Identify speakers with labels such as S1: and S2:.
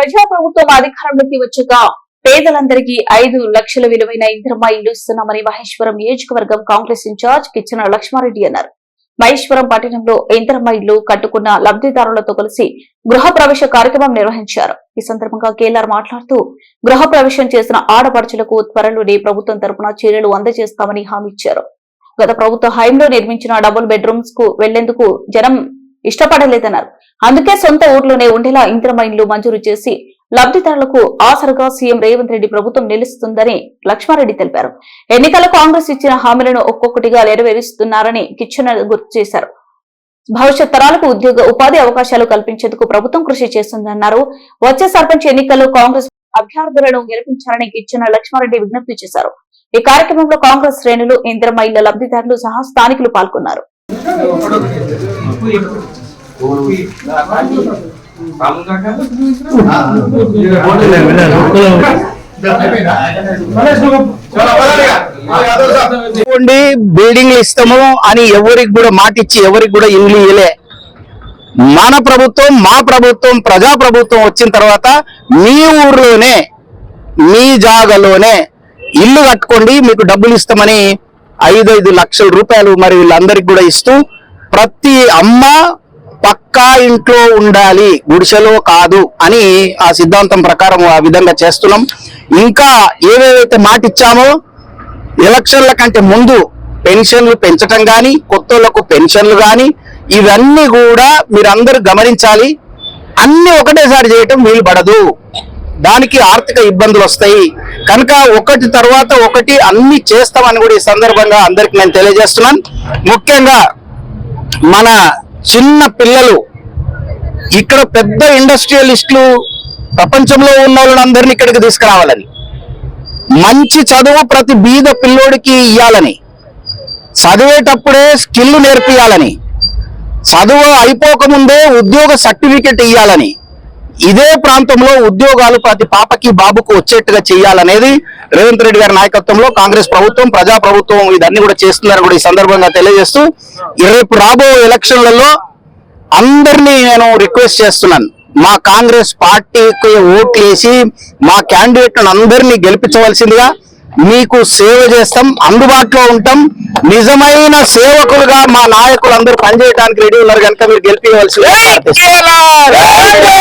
S1: ప్రజా ప్రభుత్వం అధికారంలోకి వచ్చాక పేదలందరికీ ఐదు లక్షల విలువైన ఇంద్రమ్మ ఇల్లు ఇస్తున్నామని మహేశ్వరం నియోజకవర్గం కాంగ్రెస్ ఇన్ఛార్జ్ కిచ్చన లక్ష్మారెడ్డి అన్నారు. మహేశ్వరం పట్టణంలో ఇంద్రమ్మ ఇల్లు కట్టుకున్న లబ్ధిదారులతో కలిసి గృహ ప్రవేశ కార్యక్రమం నిర్వహించారు. ఈ సందర్భంగా కేఎల్ఆర్ మాట్లాడుతూ గృహ ప్రవేశం చేసిన ఆడపడుచులకు త్వరలోనే ప్రభుత్వం తరపున చర్యలు అందజేస్తామని హామీ ఇచ్చారు. గత ప్రభుత్వ హయంలో నిర్మించిన డబుల్ బెడ్రూమ్స్కు వెళ్ళేందుకు జనం ఇష్టపడలేదన్నారు. అందుకే సొంత ఊర్లోనే ఉండేలా ఇంద్రమైన్లు మంజూరు చేసి లబ్ధిదారులకు ఆసరగా సీఎం రేవంత్ రెడ్డి ప్రభుత్వం నిలుస్తుందని లక్ష్మారెడ్డి తెలిపారు. ఎన్నికల కాంగ్రెస్ ఇచ్చిన హామీలను ఒక్కొక్కటిగా నెరవేరుస్తున్నారని కిచ్చన గుర్తు చేశారు. భవిష్యత్ తరాలకు ఉద్యోగ ఉపాధి అవకాశాలు కల్పించేందుకు ప్రభుత్వం కృషి చేస్తుందన్నారు. వచ్చే సర్పంచ్ ఎన్నికల్లో కాంగ్రెస్ అభ్యర్థులను గెలిపించాలని కిచ్చెన లక్ష్మారెడ్డి విజ్ఞప్తి చేశారు. ఈ కార్యక్రమంలో కాంగ్రెస్ శ్రేణులు ఇంద్రమైళ్ళ ఇళ్ళ లబ్ధిదారులు సహా స్థానికులు పాల్గొన్నారు.
S2: బిల్డింగ్లు ఇస్తాము అని ఎవరికి కూడా మాట ఇచ్చి ఎవరికి కూడా ఇల్లు ఇవ్వలే మన ప్రభుత్వం మా ప్రభుత్వం ప్రజా ప్రభుత్వం వచ్చిన తర్వాత మీ ఊర్లోనే మీ జాగాలోనే ఇల్లు కట్టుకోండి మీకు డబ్బులు ఇస్తామని ఐదైదు లక్షల రూపాయలు మరి వీళ్ళందరికి కూడా ఇస్తూ ప్రతి అమ్మ పక్కా ఇంట్లో ఉండాలి గుడిసెలో కాదు అని ఆ సిద్ధాంతం ప్రకారం ఆ విధంగా చేస్తున్నాం. ఇంకా ఏవేవైతే మాట ఇచ్చామో ఎలక్షన్ల కంటే ముందు పెన్షన్లు పెంచటం కానీ కొత్తలకు పెన్షన్లు కానీ ఇవన్నీ కూడా మీరందరూ గమనించాలి. అన్ని ఒకటేసారి చేయటం వీలు పడదు. దానికి ఆర్థిక ఇబ్బందులు వస్తాయి. కనుక ఒకటి తర్వాత ఒకటి అన్ని చేస్తామని కూడా ఈ సందర్భంగా అందరికి నేను తెలియజేస్తున్నాను. ముఖ్యంగా మన చిన్న పిల్లలు ఇక్కడ పెద్ద ఇండస్ట్రియలిస్టులు ప్రపంచంలో ఉన్న వాళ్ళందరినీ ఇక్కడికి తీసుకురావాలని మంచి చదువు ప్రతి బీద పిల్లోడికి ఇవ్వాలని చదివేటప్పుడే స్కిల్ నేర్పియాలని చదువు అయిపోకముందే ఉద్యోగ సర్టిఫికెట్ ఇవ్వాలని ఇదే ప్రాంతంలో ఉద్యోగాలు ప్రతి పాపకి బాబుకు వచ్చేట్టుగా చేయాలనేది రేవంత్ రెడ్డి గారి నాయకత్వంలో కాంగ్రెస్ ప్రభుత్వం ప్రజా ప్రభుత్వం ఇదన్నీ కూడా చేస్తుందని కూడా ఈ సందర్భంగా తెలియజేస్తూ రేపు రాబో ఎలక్షన్లలో అందరినీ నేను రిక్వెస్ట్ చేస్తున్నాను. మా కాంగ్రెస్ పార్టీకి ఓట్లు వేసి మా క్యాండిడేట్ అందరినీ గెలిపించవలసిందిగా మీకు సేవ చేస్తాం అందుబాటులో ఉంటాం. నిజమైన సేవకులుగా మా నాయకులు అందరూ పనిచేయడానికి రెడీ ఉన్నారు కనుక మీరు గెలిపించవలసిందిగా